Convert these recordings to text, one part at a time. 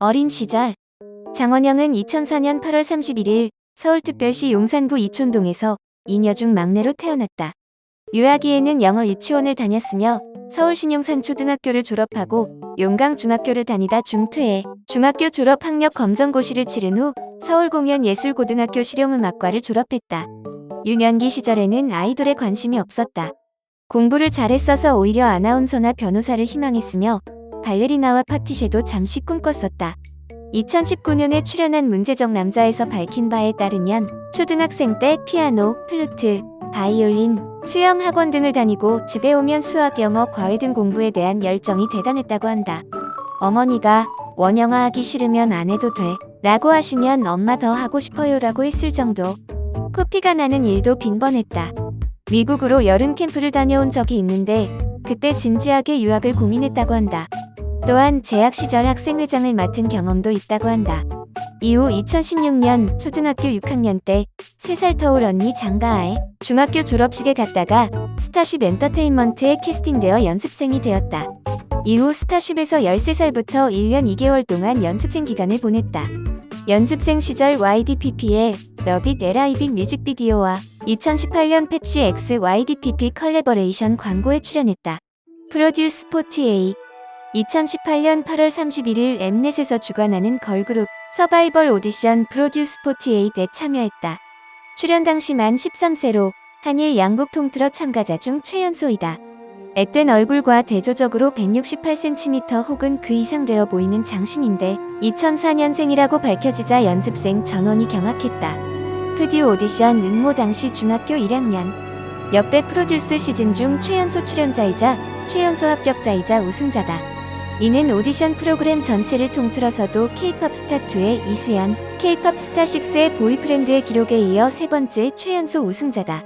어린 시절 장원영은 2004년 8월 31일 서울특별시 용산구 이촌동에서 이녀 중 막내로 태어났다. 유아기에는 영어 유치원을 다녔으며 서울신용산 초등학교를 졸업하고 용강중학교를 다니다 중퇴해 중학교 졸업 학력 검정고시를 치른 후 서울공연예술고등학교 실용음악과를 졸업했다. 유년기 시절에는 아이돌에 관심이 없었다. 공부를 잘했어서 오히려 아나운서나 변호사를 희망했으며 발레리나와 파티쉐도 잠시 꿈꿨었다. 2019년에 출연한 문제적 남자에서 밝힌 바에 따르면 초등학생 때 피아노, 플루트, 바이올린, 수영 학원 등을 다니고 집에 오면 수학, 영어, 과외 등 공부에 대한 열정이 대단했다고 한다. 어머니가 원영아 하기 싫으면 안 해도 돼 라고 하시면 엄마 더 하고 싶어요 라고 했을 정도. 코피가 나는 일도 빈번했다. 미국으로 여름 캠프를 다녀온 적이 있는데 그때 진지하게 유학을 고민했다고 한다. 또한 재학 시절 학생회장을 맡은 경험도 있다고 한다. 이후 2016년 초등학교 6학년 때 3살 터울 언니 장가아의 중학교 졸업식에 갔다가 스타쉽 엔터테인먼트에 캐스팅되어 연습생이 되었다. 이후 스타쉽에서 13살부터 1년 2개월 동안 연습생 기간을 보냈다. 연습생 시절 YDPP의 러빅 에라이빅 뮤직비디오와 2018년 펩시 X YDPP 컬래버레이션 광고에 출연했다. 프로듀스 48 2018년 8월 31일 엠넷에서 주관하는 걸그룹 서바이벌 오디션 프로듀스 48에 참여했다. 출연 당시 만 13세로 한일 양국 통틀어 참가자 중 최연소이다. 앳된 얼굴과 대조적으로 168cm 혹은 그 이상 되어 보이는 장신인데 2004년생이라고 밝혀지자 연습생 전원이 경악했다. 프듀 오디션 응모 당시 중학교 1학년 역대 프로듀스 시즌 중 최연소 출연자이자 최연소 합격자이자 우승자다. 이는 오디션 프로그램 전체를 통틀어서도 K-팝 스타2의 이수연, K-팝 스타6의 보이프렌드의 기록에 이어 세 번째 최연소 우승자다.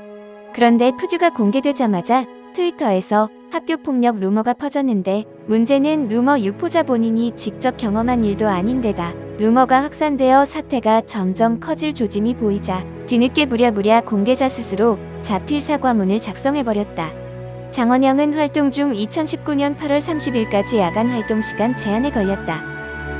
그런데 푸듀가 공개되자마자 트위터에서 학교 폭력 루머가 퍼졌는데 문제는 루머 유포자 본인이 직접 경험한 일도 아닌데다 루머가 확산되어 사태가 점점 커질 조짐이 보이자 뒤늦게 부랴부랴 공개자 스스로 자필 사과문을 작성해버렸다. 장원영은 활동 중 2019년 8월 30일까지 야간 활동 시간 제한에 걸렸다.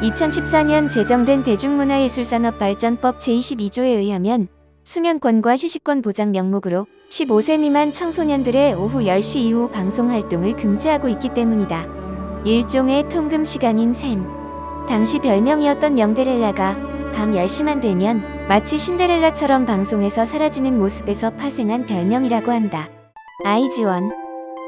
2014년 제정된 대중문화예술산업발전법 제22조에 의하면 수면권과 휴식권 보장 명목으로 15세 미만 청소년들의 오후 10시 이후 방송 활동을 금지하고 있기 때문이다. 일종의 통금 시간인 셈. 당시 별명이었던 영데렐라가 밤 10시만 되면 마치 신데렐라처럼 방송에서 사라지는 모습에서 파생한 별명이라고 한다. 아이즈원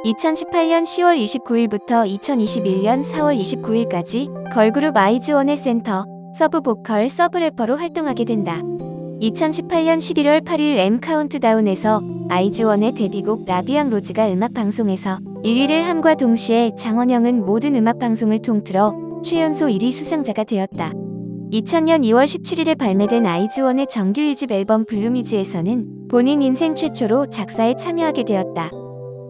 2018년 10월 29일부터 2021년 4월 29일까지 걸그룹 아이즈원의 센터, 서브 보컬, 서브 래퍼로 활동하게 된다. 2018년 11월 8일 M 카운트다운에서 아이즈원의 데뷔곡 라비앙 로즈가 음악 방송에서 1위를 함과 동시에 장원영은 모든 음악 방송을 통틀어 최연소 1위 수상자가 되었다. 2000년 2월 17일에 발매된 아이즈원의 정규 1집 앨범 블루미즈에서는 본인 인생 최초로 작사에 참여하게 되었다.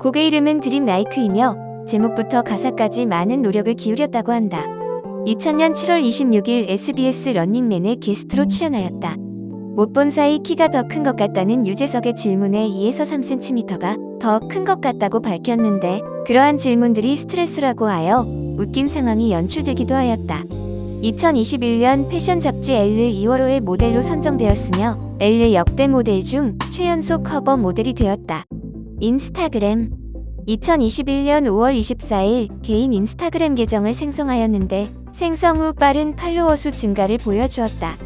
곡의 이름은 드림 라이크이며 제목부터 가사까지 많은 노력을 기울였다고 한다. 2000년 7월 26일 SBS 런닝맨에 게스트로 출연하였다. 못 본 사이 키가 더 큰 것 같다는 유재석의 질문에 2에서 3cm가 더 큰 것 같다고 밝혔는데 그러한 질문들이 스트레스라고 하여 웃긴 상황이 연출되기도 하였다. 2021년 패션 잡지 엘르 2월호의 모델로 선정되었으며 엘르 역대 모델 중 최연소 커버 모델이 되었다. 인스타그램 2021년 5월 24일 개인 인스타그램 계정을 생성하였는데 생성 후 빠른 팔로워 수 증가를 보여주었다.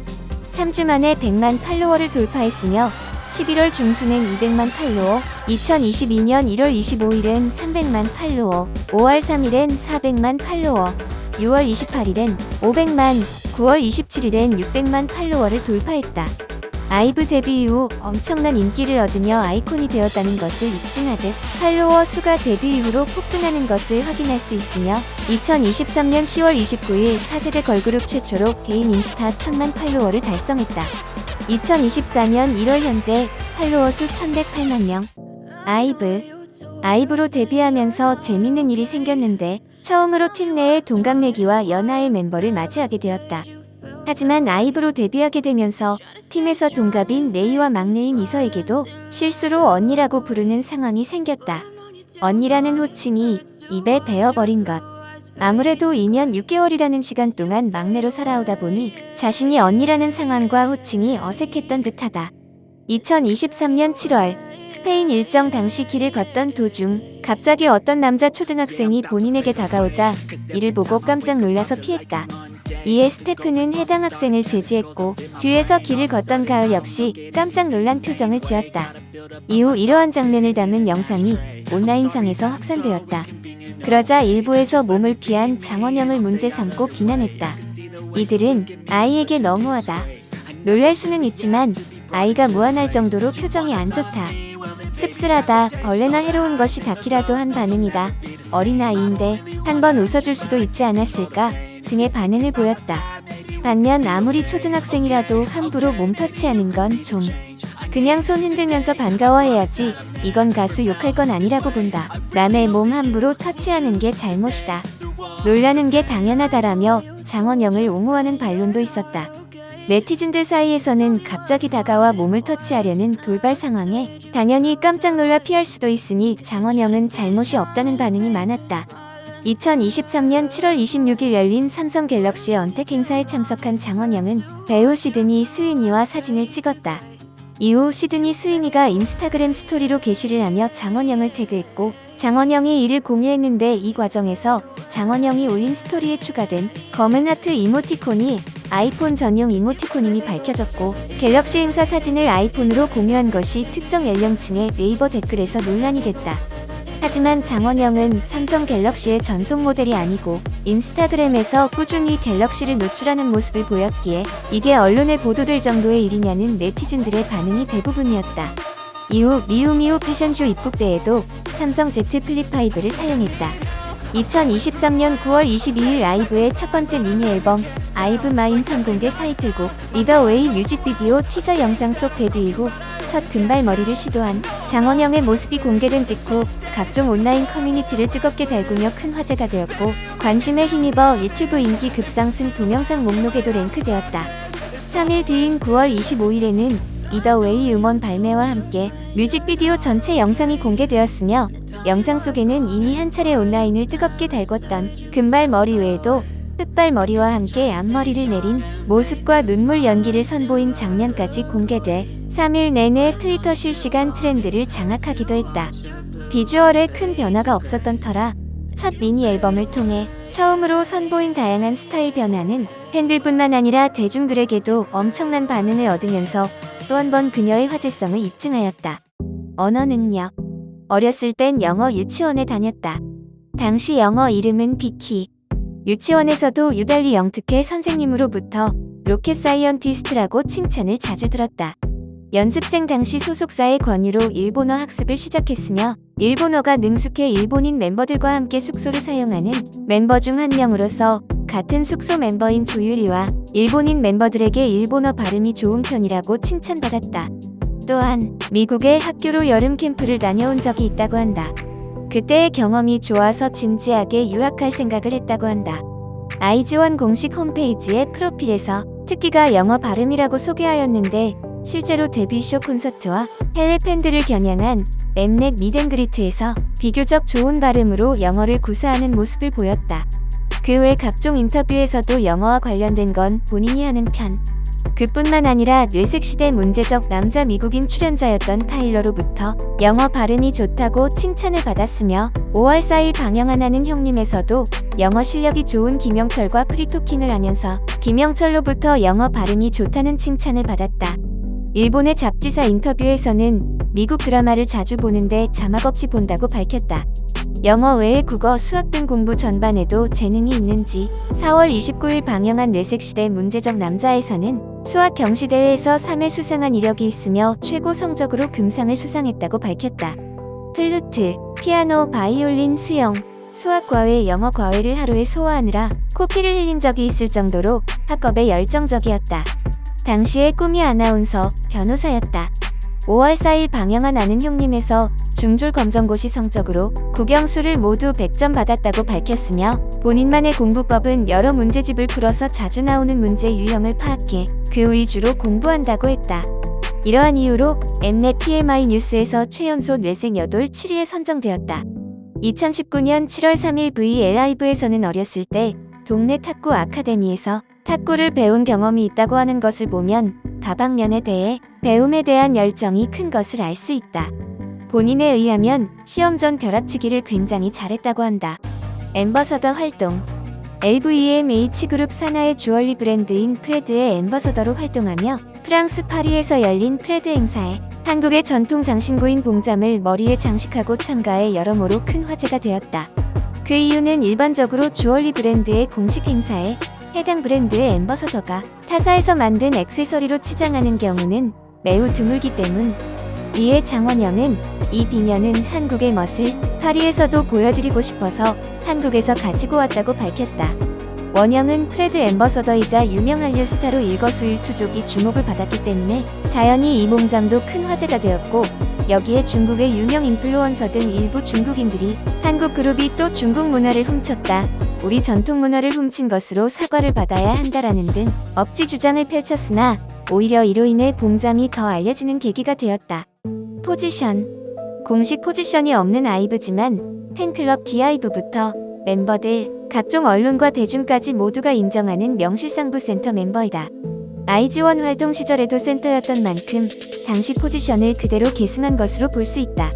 3주 만에 100만 팔로워를 돌파했으며 11월 중순엔 200만 팔로워, 2022년 1월 25일엔 300만 팔로워, 5월 3일엔 400만 팔로워, 6월 28일엔 500만, 9월 27일엔 600만 팔로워를 돌파했다. 아이브 데뷔 이후 엄청난 인기를 얻으며 아이콘이 되었다는 것을 입증하듯 팔로워 수가 데뷔 이후로 폭등하는 것을 확인할 수 있으며 2023년 10월 29일 4세대 걸그룹 최초로 개인 인스타 1000만 팔로워를 달성했다. 2024년 1월 현재 팔로워 수 1108만 명. 아이브. 아이브로 데뷔하면서 재밌는 일이 생겼는데 처음으로 팀 내에 동갑내기와 연하의 멤버를 맞이하게 되었다. 하지만 아이브로 데뷔하게 되면서 팀에서 동갑인 레이와 막내인 이서에게도 실수로 언니라고 부르는 상황이 생겼다. 언니라는 호칭이 입에 배어버린 것. 아무래도 2년 6개월이라는 시간 동안 막내로 살아오다 보니 자신이 언니라는 상황과 호칭이 어색했던 듯하다. 2023년 7월 스페인 일정 당시 길을 걷던 도중 갑자기 어떤 남자 초등학생이 본인에게 다가오자 이를 보고 깜짝 놀라서 피했다. 이에 스태프는 해당 학생을 제지했고 뒤에서 길을 걷던 가을 역시 깜짝 놀란 표정을 지었다. 이후 이러한 장면을 담은 영상이 온라인상에서 확산되었다. 그러자 일부에서 몸을 피한 장원영을 문제 삼고 비난했다. 이들은 아이에게 너무하다. 놀랄 수는 있지만 아이가 무안할 정도로 표정이 안 좋다. 씁쓸하다. 벌레나 해로운 것이 닿기라도 한 반응이다. 어린아이인데 한 번 웃어줄 수도 있지 않았을까 등의 반응을 보였다. 반면 아무리 초등학생이라도 함부로 몸 터치하는 건 좀 그냥 손 흔들면서 반가워해야지 이건 가수 욕할 건 아니라고 본다. 남의 몸 함부로 터치하는 게 잘못이다. 놀라는 게 당연하다라며 장원영을 옹호하는 반론도 있었다. 네티즌들 사이에서는 갑자기 다가와 몸을 터치하려는 돌발 상황에 당연히 깜짝 놀라 피할 수도 있으니 장원영은 잘못이 없다는 반응이 많았다. 2023년 7월 26일 열린 삼성 갤럭시 언택 행사에 참석한 장원영은 배우 시드니 스위니와 사진을 찍었다. 이후 시드니 스위니가 인스타그램 스토리로 게시를 하며 장원영을 태그했고 장원영이 이를 공유했는데 이 과정에서 장원영이 올린 스토리에 추가된 검은 하트 이모티콘이 아이폰 전용 이모티콘임이 밝혀졌고 갤럭시 행사 사진을 아이폰으로 공유한 것이 특정 연령층의 네이버 댓글에서 논란이 됐다. 하지만 장원영은 삼성 갤럭시의 전속 모델이 아니고 인스타그램에서 꾸준히 갤럭시를 노출하는 모습을 보였기에 이게 언론에 보도될 정도의 일이냐는 네티즌들의 반응이 대부분이었다. 이후 미우미우 패션쇼 입국대에도 삼성 Z 플립 5를 사용했다. 2023년 9월 22일 아이브의 첫 번째 미니 앨범 아이브 마인 선공개 타이틀곡 리더웨이 뮤직비디오 티저 영상 속 데뷔 이후 첫 금발머리를 시도한 장원영의 모습이 공개된 직후 각종 온라인 커뮤니티를 뜨겁게 달구며 큰 화제가 되었고 관심에 힘입어 유튜브 인기 급상승 동영상 목록에도 랭크되었다. 3일 뒤인 9월 25일에는 이더웨이 음원 발매와 함께 뮤직비디오 전체 영상이 공개되었으며 영상 속에는 이미 한 차례 온라인을 뜨겁게 달궜던 금발 머리 외에도 흑발머리와 함께 앞머리를 내린 모습과 눈물 연기를 선보인 장면까지 공개돼 3일 내내 트위터 실시간 트렌드를 장악하기도 했다. 비주얼에 큰 변화가 없었던 터라 첫 미니 앨범을 통해 처음으로 선보인 다양한 스타일 변화는 팬들뿐만 아니라 대중들에게도 엄청난 반응을 얻으면서 또 한 번 그녀의 화제성을 입증하였다. 언어 능력. 어렸을 땐 영어 유치원에 다녔다. 당시 영어 이름은 비키. 유치원에서도 유달리 영특해 선생님으로부터 로켓 사이언티스트라고 칭찬을 자주 들었다. 연습생 당시 소속사의 권유로 일본어 학습을 시작했으며 일본어가 능숙해 일본인 멤버들과 함께 숙소를 사용하는 멤버 중 한 명으로서 같은 숙소 멤버인 조유리와 일본인 멤버들에게 일본어 발음이 좋은 편이라고 칭찬받았다. 또한 미국의 학교로 여름 캠프를 다녀온 적이 있다고 한다. 그때의 경험이 좋아서 진지하게 유학할 생각을 했다고 한다. 아이즈원 공식 홈페이지의 프로필에서 특기가 영어 발음이라고 소개하였는데 실제로 데뷔쇼 콘서트와 해외 팬들을 겨냥한 엠넷 미덴그리트에서 비교적 좋은 발음으로 영어를 구사하는 모습을 보였다. 그 외 각종 인터뷰에서도 영어와 관련된 건 본인이 하는 편. 그뿐만 아니라 뇌색시대 문제적 남자 미국인 출연자였던 타일러로부터 영어 발음이 좋다고 칭찬을 받았으며 5월 4일 방영 하나는 형님에서도 영어 실력이 좋은 김영철과 프리토킹을 하면서 김영철로부터 영어 발음이 좋다는 칭찬을 받았다. 일본의 잡지사 인터뷰에서는 미국 드라마를 자주 보는데 자막 없이 본다고 밝혔다. 영어 외에 국어, 수학 등 공부 전반에도 재능이 있는지 4월 29일 방영한 뇌색시대 문제적 남자에서는 수학 경시대회에서 3회 수상한 이력이 있으며 최고 성적으로 금상을 수상했다고 밝혔다. 플루트, 피아노, 바이올린, 수영, 수학 과외, 영어 과외를 하루에 소화하느라 코피를 흘린 적이 있을 정도로 학업에 열정적이었다. 당시의 꿈이 아나운서, 변호사였다. 5월 4일 방영한 아는 형님에서 중졸 검정고시 성적으로 국영수를 모두 100점 받았다고 밝혔으며 본인만의 공부법은 여러 문제집을 풀어서 자주 나오는 문제 유형을 파악해 그 위주로 공부한다고 했다. 이러한 이유로 엠넷 TMI 뉴스에서 최연소 뇌생 여돌 7위에 선정되었다. 2019년 7월 3일 VLIV에서는 어렸을 때 동네 탁구 아카데미에서 탁구를 배운 경험이 있다고 하는 것을 보면 다방면에 대해 배움에 대한 열정이 큰 것을 알 수 있다. 본인에 의하면 시험 전 벼락치기를 굉장히 잘했다고 한다. 엠버서더 활동 LVMH 그룹 산하의 주얼리 브랜드인 프레드의 엠버서더로 활동하며 프랑스 파리에서 열린 프레드 행사에 한국의 전통 장신구인 봉잠을 머리에 장식하고 참가해 여러모로 큰 화제가 되었다. 그 이유는 일반적으로 주얼리 브랜드의 공식 행사에 해당 브랜드의 엠버서더가 타사에서 만든 액세서리로 치장하는 경우는 매우 드물기 때문. 이에 장원영은 이 비녀는 한국의 멋을 파리에서도 보여드리고 싶어서 한국에서 가지고 왔다고 밝혔다. 원영은 프레드 엠버서더이자 유명 한류 스타로 일거수일투족이 주목을 받았기 때문에 자연히 이 몸잠도 큰 화제가 되었고 여기에 중국의 유명 인플루언서 등 일부 중국인들이 한국 그룹이 또 중국 문화를 훔쳤다. 우리 전통 문화를 훔친 것으로 사과를 받아야 한다라는 등 억지 주장을 펼쳤으나 오히려 이로 인해 봉잠이 더 알려지는 계기가 되었다. 포지션 공식 포지션이 없는 아이브지만 팬클럽 비아이브부터 멤버들, 각종 언론과 대중까지 모두가 인정하는 명실상부 센터 멤버이다. 아이즈원 활동 시절에도 센터였던 만큼 당시 포지션을 그대로 계승한 것으로 볼 수 있다.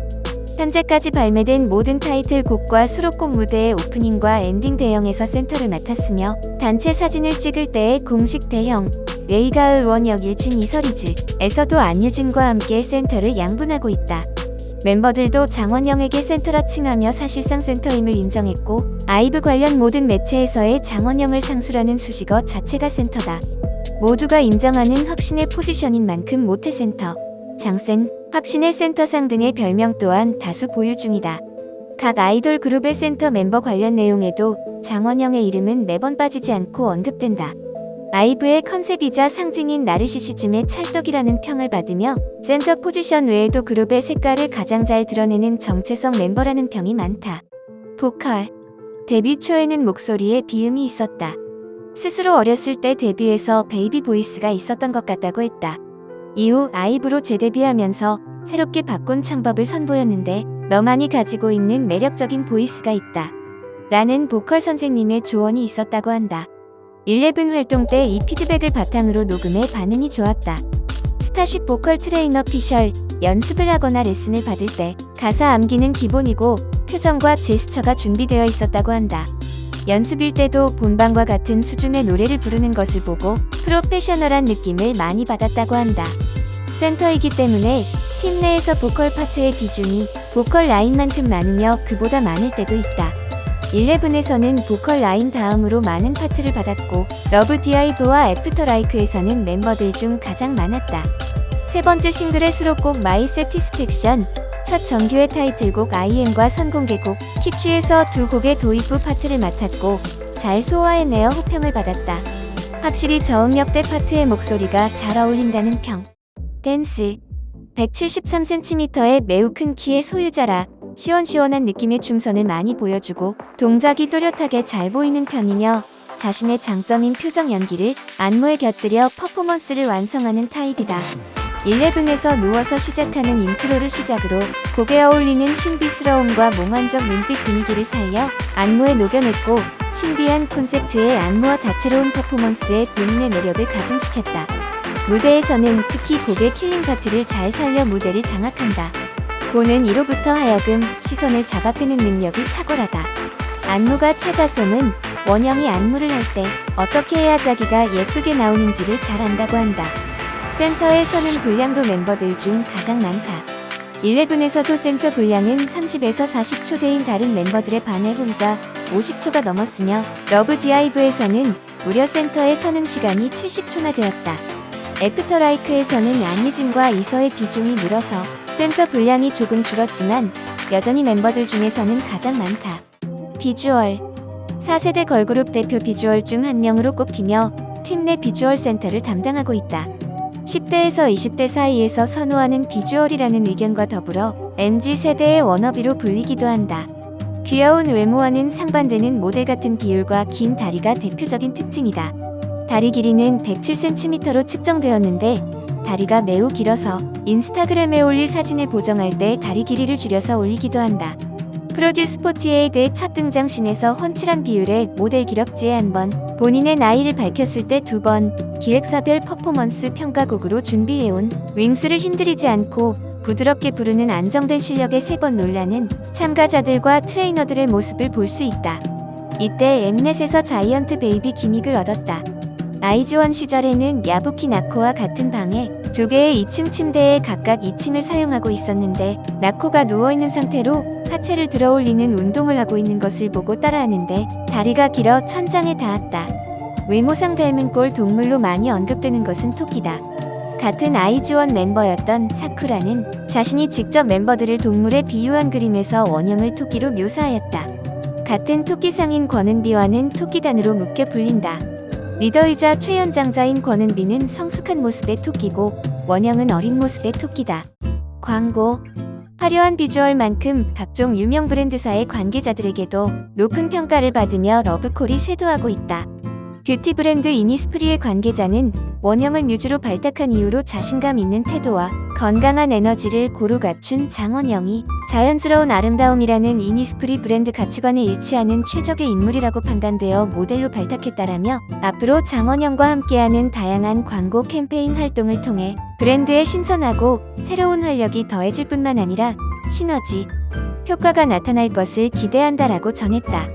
현재까지 발매된 모든 타이틀곡과 수록곡 무대의 오프닝과 엔딩 대형에서 센터를 맡았으며 단체 사진을 찍을 때의 공식 대형 레이가을 원역 일진 이서리즈에서도 안유진과 함께 센터를 양분하고 있다. 멤버들도 장원영에게 센터라 칭하며 사실상 센터임을 인정했고 아이브 관련 모든 매체에서의 장원영을 상술하는 수식어 자체가 센터다. 모두가 인정하는 확신의 포지션인 만큼 모태센터, 장센, 확신의 센터상 등의 별명 또한 다수 보유 중이다. 각 아이돌 그룹의 센터 멤버 관련 내용에도 장원영의 이름은 매번 빠지지 않고 언급된다. 아이브의 컨셉이자 상징인 나르시시즘의 찰떡이라는 평을 받으며 센터 포지션 외에도 그룹의 색깔을 가장 잘 드러내는 정체성 멤버라는 평이 많다. 보컬 데뷔 초에는 목소리에 비음이 있었다. 스스로 어렸을 때 데뷔해서 베이비 보이스가 있었던 것 같다고 했다. 이후 아이브로 재데뷔하면서 새롭게 바꾼 창법을 선보였는데 너만이 가지고 있는 매력적인 보이스가 있다. 라는 보컬 선생님의 조언이 있었다고 한다. 11 활동 때 이 피드백을 바탕으로 녹음해 반응이 좋았다. 스타쉽 보컬 트레이너 피셜 연습을 하거나 레슨을 받을 때 가사 암기는 기본이고 표정과 제스처가 준비되어 있었다고 한다. 연습일 때도 본방과 같은 수준의 노래를 부르는 것을 보고 프로페셔널한 느낌을 많이 받았다고 한다. 센터이기 때문에 팀 내에서 보컬 파트의 비중이 보컬 라인만큼 많으며 그보다 많을 때도 있다. 11에서는 보컬 라인 다음으로 많은 파트를 받았고 러브 디아이브와 애프터 라이크에서는 멤버들 중 가장 많았다. 세 번째 싱글의 수록곡 마이 세티스팩션, 첫 정규의 타이틀곡 IM과 선공개곡 키취에서 두 곡의 도입부 파트를 맡았고 잘 소화해내어 호평을 받았다. 확실히 저음역대 파트의 목소리가 잘 어울린다는 평. 댄스 173cm의 매우 큰 키의 소유자라 시원시원한 느낌의 춤선을 많이 보여주고 동작이 또렷하게 잘 보이는 편이며 자신의 장점인 표정 연기를 안무에 곁들여 퍼포먼스를 완성하는 타입이다. 11에서 누워서 시작하는 인트로를 시작으로 곡에 어울리는 신비스러움과 몽환적 눈빛 분위기를 살려 안무에 녹여냈고 신비한 콘셉트의 안무와 다채로운 퍼포먼스에 본인의 매력을 가중시켰다. 무대에서는 특히 곡의 킬링 파트를 잘 살려 무대를 장악한다. 보는 이로부터 하여금 시선을 잡아끄는 능력이 탁월하다. 안무가 차가솜은 원영이 안무를 할 때 어떻게 해야 자기가 예쁘게 나오는지를 잘 안다고 한다. 센터에 서는 분량도 멤버들 중 가장 많다. 11에서도 센터 분량은 30에서 40초대인 다른 멤버들에 반해 혼자 50초가 넘었으며 러브 디아이브에서는 무려 센터에 서는 시간이 70초나 되었다. 애프터라이크에서는 안유진과 이서의 비중이 늘어서 센터 분량이 조금 줄었지만 여전히 멤버들 중에서는 가장 많다. 비주얼 4세대 걸그룹 대표 비주얼 중 한 명으로 꼽히며 팀 내 비주얼 센터를 담당하고 있다. 10대에서 20대 사이에서 선호하는 비주얼이라는 의견과 더불어 MZ 세대의 워너비로 불리기도 한다. 귀여운 외모와는 상반되는 모델 같은 비율과 긴 다리가 대표적인 특징이다. 다리 길이는 107cm로 측정되었는데 다리가 매우 길어서 인스타그램에 올릴 사진을 보정할 때 다리 길이를 줄여서 올리기도 한다. 프로듀스 48의 첫 등장 신에서 훤칠한 비율의 모델 기럭지에 한 번, 본인의 나이를 밝혔을 때 두 번, 기획사별 퍼포먼스 평가곡으로 준비해온 윙스를 힘들이지 않고 부드럽게 부르는 안정된 실력에 세번 놀라는 참가자들과 트레이너들의 모습을 볼 수 있다. 이때 엠넷에서 자이언트 베이비 기믹을 얻었다. 아이즈원 시절에는 야부키 나코와 같은 방에 두 개의 2층 침대에 각각 2층을 사용하고 있었는데 나코가 누워있는 상태로 하체를 들어 올리는 운동을 하고 있는 것을 보고 따라하는데 다리가 길어 천장에 닿았다. 외모상 닮은 꼴 동물로 많이 언급되는 것은 토끼다. 같은 아이즈원 멤버였던 사쿠라는 자신이 직접 멤버들을 동물에 비유한 그림에서 원형을 토끼로 묘사하였다. 같은 토끼상인 권은비와는 토끼단으로 묶여 불린다. 리더이자 최연장자인 권은비는 성숙한 모습의 토끼고 원영은 어린 모습의 토끼다. 광고 화려한 비주얼만큼 각종 유명 브랜드사의 관계자들에게도 높은 평가를 받으며 러브콜이 쇄도하고 있다. 뷰티 브랜드 이니스프리의 관계자는 원형을 뮤즈로 발탁한 이후로 자신감 있는 태도와 건강한 에너지를 고루 갖춘 장원영이 자연스러운 아름다움이라는 이니스프리 브랜드 가치관에 일치하는 최적의 인물이라고 판단되어 모델로 발탁했다라며 앞으로 장원영과 함께하는 다양한 광고 캠페인 활동을 통해 브랜드의 신선하고 새로운 활력이 더해질 뿐만 아니라 시너지 효과가 나타날 것을 기대한다라고 전했다.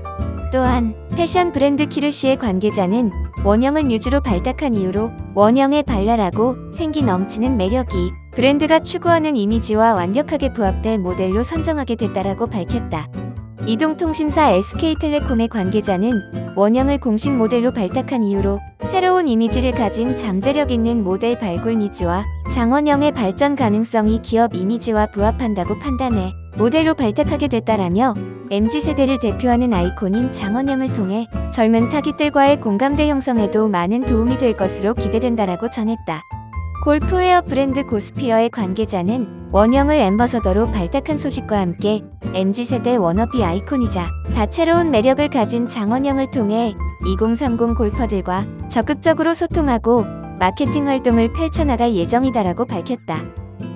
또한 패션 브랜드 키르시의 관계자는 원형을 뮤즈로 발탁한 이후로 원형의 발랄하고 생기 넘치는 매력이 브랜드가 추구하는 이미지와 완벽하게 부합돼 모델로 선정하게 됐다라고 밝혔다. 이동통신사 SK텔레콤의 관계자는 원형을 공식 모델로 발탁한 이후로 새로운 이미지를 가진 잠재력 있는 모델 발굴 니즈와 장원영의 발전 가능성이 기업 이미지와 부합한다고 판단해 모델로 발탁하게 됐다라며 MZ세대를 대표하는 아이콘인 장원영을 통해 젊은 타깃들과의 공감대 형성에도 많은 도움이 될 것으로 기대된다라고 전했다. 골프웨어 브랜드 고스피어의 관계자는 원형을 앰버서더로 발탁한 소식과 함께 MZ세대 워너비 아이콘이자 다채로운 매력을 가진 장원영을 통해 2030 골퍼들과 적극적으로 소통하고 마케팅 활동을 펼쳐나갈 예정이다라고 밝혔다.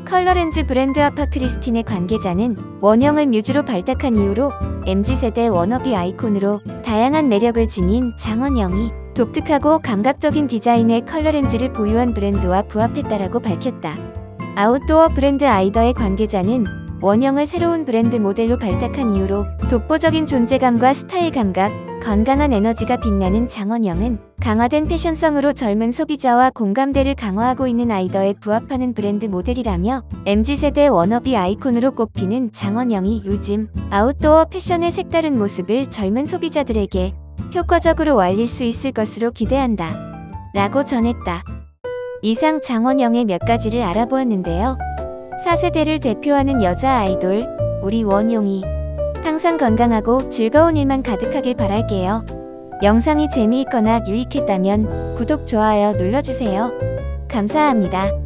컬러렌즈 브랜드 아파 크리스틴의 관계자는 원형을 뮤즈로 발탁한 이후로 MZ세대 워너비 아이콘으로 다양한 매력을 지닌 장원영이 독특하고 감각적인 디자인의 컬러 렌즈를 보유한 브랜드와 부합했다라고 밝혔다. 아웃도어 브랜드 아이더의 관계자는 원형을 새로운 브랜드 모델로 발탁한 이후로 독보적인 존재감과 스타일 감각, 건강한 에너지가 빛나는 장원영은 강화된 패션성으로 젊은 소비자와 공감대를 강화하고 있는 아이더에 부합하는 브랜드 모델이라며 MZ세대 워너비 아이콘으로 꼽히는 장원영이 요즘 아웃도어 패션의 색다른 모습을 젊은 소비자들에게 효과적으로 알릴 수 있을 것으로 기대한다. 라고 전했다. 이상 장원영의 몇 가지를 알아보았는데요. 4세대를 대표하는 여자 아이돌, 우리 원용이 항상 건강하고 즐거운 일만 가득하길 바랄게요. 영상이 재미있거나 유익했다면 구독, 좋아요 눌러주세요. 감사합니다.